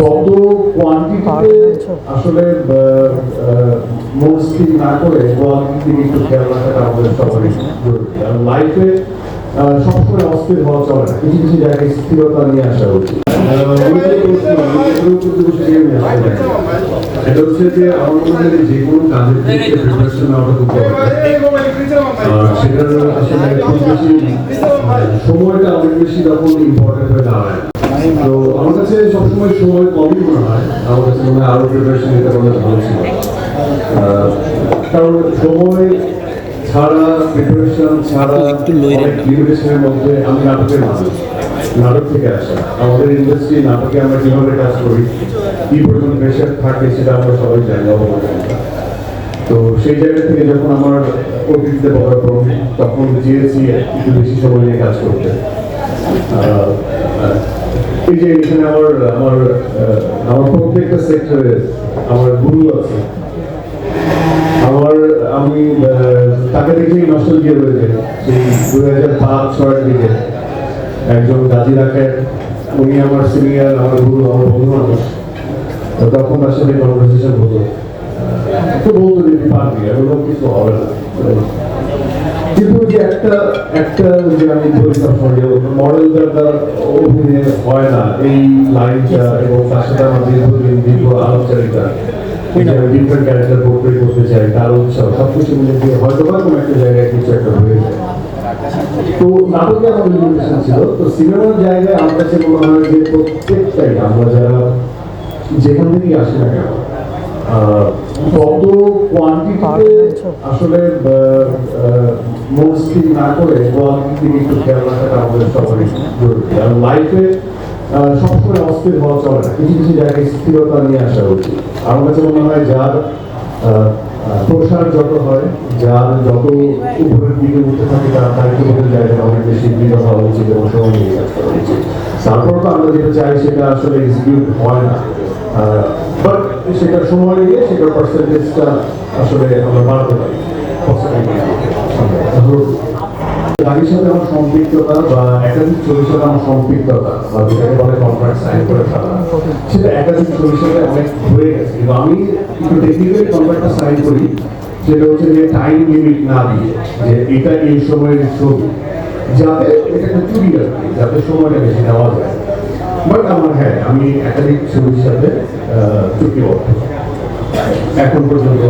কত কোয়ান্টিটিতে আসলে মোস্টলি না করে কোয়ালিটি একটু খেয়াল রাখাটা আমাদের সবারই জরুরি। কারণ লাইফে সবসময় অস্থির হওয়া চলে না। কিছু কিছু জায়গায় স্থিরতা নিয়ে আসা উচিত। এটা হচ্ছে যে আমার মনে হয় যে কোনো কাজের ক্ষেত্রে প্রিপারেশন নেওয়াটা খুব দরকার। সেটার আসলে খুব বেশি সময়টা অনেক বেশি তখন ইম্পর্টেন্ট হয়ে দাঁড়ায় তো আমার কাছে সবসময় সময় কমই মনে হয়। আমার কাছে মনে হয় আরও প্রিপারেশন নিতে পারলে ভালো ছিল। কারণ সময় ছাড়া প্রিপারেশন ছাড়া অনেক লিমিটেশনের মধ্যে আমি নাটকের মানুষ। নাটক থেকে আসা। আমাদের ইন্ডাস্ট্রি নাটকে আমরা কীভাবে কাজ করি কি পরিমাণ প্রেশার থাকে সেটা আমরা সবাই জানি অবগত তো সেই জায়গা থেকে যখন আমার অতিথিতে পদার্পণ তখন চেয়েছি একটু বেশি সময় নিয়ে কাজ করতে। যে এখানে আমার আমার আমার প্রত্যেকটা সেক্টরে আমার গুরু আছে। আমার, আমি তাকে দেখেই নষ্ট দিয়ে রয়েছে সেই দু হাজার পাঁচ ছয়ের দিকে একজন গাজী রাখেন। উনি আমার সিনিয়র আমার গুরু, আমার বন্ধু মানুষ। তখন সাথে কনভারসেশন হতো তো বলতো যে পারবি এরকম কিছু হবে না। কিন্তু যে একটা একটা যে আমি বলি সবসময় যে মডেল দ্বারা অভিনয় হয় না এই লাইনটা এবং তার সাথে আমার দীর্ঘদিন দীর্ঘ আলোচনাটা ডিফারেন্ট ক্যারেক্টার পোর্ট্রে করতে চাই তার উৎসাহ সব কিছু মিলে দিয়ে হয়তো বা কোনো একটা জায়গায় কিছু একটা হয়ে যায়। তো নাটকে আমার লিমিটেশন ছিল তো সিনেমার জায়গায় আমার কাছে মনে হয় যে প্রত্যেকটাই আমরা যারা যেখান থেকেই আসি না কেন কত কোয়ান্টিটিতে আসলে না করে একটু খেয়াল রাখাটা আমাদের সবারই জরুরি। কারণ লাইফে সবসময় অস্থির হওয়া চলে না। কিছু কিছু জায়গায় স্থিরতা নিয়ে আসা উচিত। আমার কাছে মনে হয় যার প্রসার যত হয় যার যত উপরের দিকে উঠতে থাকে তার দায়িত্ববোধের জায়গাটা অনেক বেশি দৃঢ় হওয়া উচিত এবং সময় নিয়ে কাজ করা উচিত। তারপর তো আমরা যেটা চাই সেটা আসলে এক্সিকিউট হয় না। বাট সেটা সময় নিয়ে সেটার পার্সেন্টেজটা আসলে আমরা বাড়াতে পারি। গাড়ির সাথে আমার সম্পৃক্ততা বা একাধিক ছবির সাথে আমার সম্পৃক্ততা বা যেটাকে বলে কন্ট্রাক্ট সাইন করে ফেলা, সেটা একাধিক ছবির সাথে অনেক হয়ে গেছে। কিন্তু আমি একটু টেকনিক্যালি কন্ট্রাক্টটা সাইন করি, সেটা হচ্ছে যে টাইম লিমিট না দিয়ে, যে এটা এই সময়ের ছবি, যাতে এটা একটা চুরি আর যাতে সময়টা বেশি নেওয়া যায়। বাট আমার হ্যাঁ আমি একাধিক আহ, চুক্তিবদ্ধ এখন পর্যন্ত।